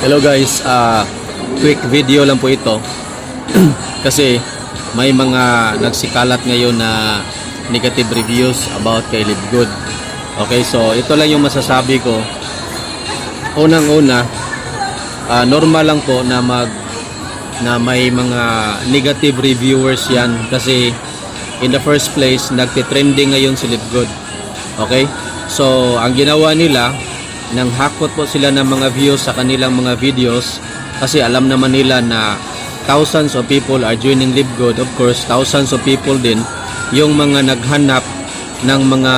Hello guys, ah quick video lang po ito. Kasi may mga nagsikalat ngayon na negative reviews about kay Live Good. Okay, so ito lang yung masasabi ko. Unang-una, ah, normal lang po na mag na may mga negative reviewers yan kasi in the first place nagtitrending ngayon si Live Good. Okay? So, ang ginawa nila nang hakot po sila ng mga views sa kanilang mga videos kasi alam naman nila na thousands of people are joining Live Good. Of course, thousands of people din yung mga naghanap ng mga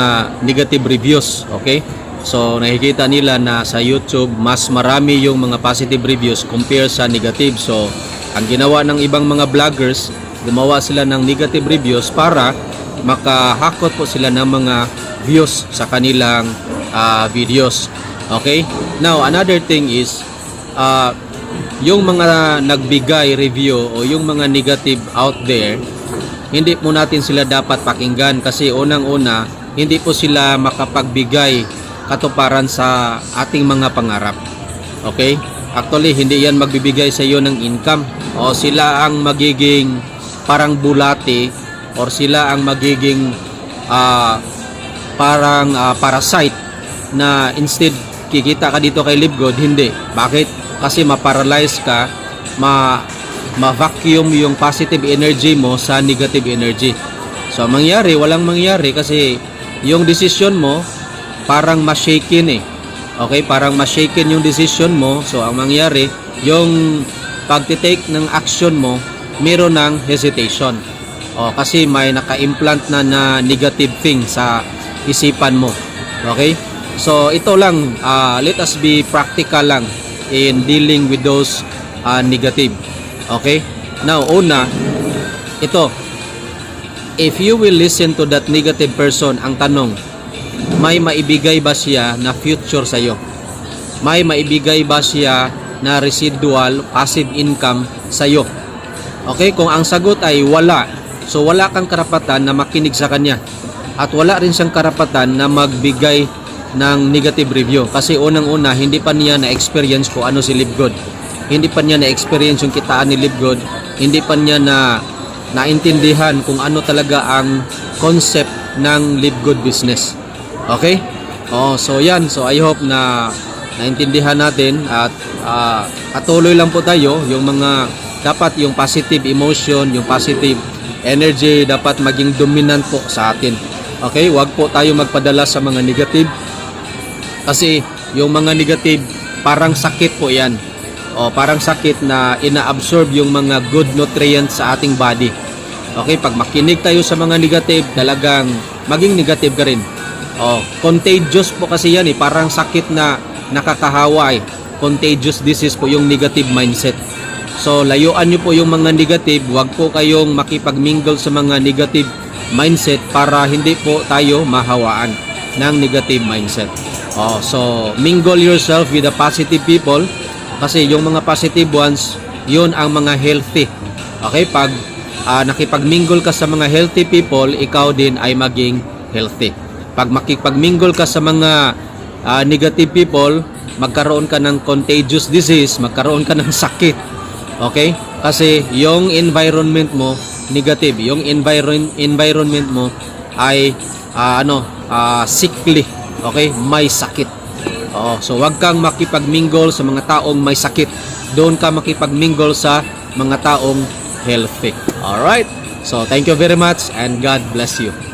negative reviews. Okay? So, nakikita nila na sa YouTube, mas marami yung mga positive reviews compare sa negative. So, ang ginawa ng ibang mga vloggers, gumawa sila ng negative reviews para makahakot po sila ng mga views sa kanilang ah, videos. Okay? Now, another thing is, ah, yung mga nagbigay review o yung mga negative out there, hindi po natin sila dapat pakinggan kasi unang-una, hindi po sila makapagbigay katuparan sa ating mga pangarap. Okay? Actually, hindi yan magbibigay sa iyo ng income. O sila ang magiging parang bulati or sila ang magiging ah, parang ah, parasite na instead kikita ka dito kay Libgod, hindi. Bakit? Kasi ma-paralyze ka, ma ma-vacuum yung positive energy mo sa negative energy. So, ang mangyari, walang mangyari kasi yung decision mo parang ma-shaken eh. Okay, parang ma-shaken yung decision mo. So, ang mangyari, yung pagtitake ng action mo, meron ng hesitation. O, kasi may naka-implant na na negative thing sa isipan mo. Okay? So, ito lang, ah, let us be practical lang in dealing with those ah, negative. Okay? Now, una, ito, if you will listen to that negative person, ang tanong, may maibigay ba siya na future sa iyo? May maibigay ba siya na residual passive income sa iyo? Okay, kung ang sagot ay wala, so wala kang karapatan na makinig sa kanya. At wala rin siyang karapatan na magbigay ng negative review kasi unang-una hindi pa niya na-experience ko ano si Live Good. Hindi pa niya na-experience yung kitaan ni Live Good. Hindi pa niya na naintindihan kung ano talaga ang concept ng Live Good business. Okay? Oh, so yan. So I hope na naintindihan natin at ah, patuloy lang po tayo yung mga dapat yung positive emotion, yung positive energy dapat maging dominant po sa atin. Okay? Huwag po tayo magpadala sa mga negative kasi yung mga negative parang sakit po 'yan. O parang sakit na ina-absorb yung mga good nutrients sa ating body. Okay, pag makinig tayo sa mga negative, talagang maging negative ka rin. Oh, contagious po kasi yan eh. Parang sakit na nakakahawa eh. Contagious disease po yung negative mindset. So, layuan nyo po yung mga negative. Huwag po kayong makipagmingle sa mga negative mindset para hindi po tayo mahawaan ng negative mindset. Oh, so, mingle yourself with the positive people kasi yung mga positive ones, yun ang mga healthy. Okay, pag ah, nakipagmingle ka sa mga healthy people, ikaw din ay maging healthy. Pag makipagmingle ka sa mga ah, negative people, magkaroon ka ng contagious disease, magkaroon ka ng sakit. Okay? Kasi yung environment mo negative, yung environ environment mo ay ah, ano, ah, sickly. Okay? May sakit. Oh, so wag kang makipagmingle sa mga taong may sakit. Doon ka makipagmingle sa mga taong healthy. All right? So thank you very much and God bless you.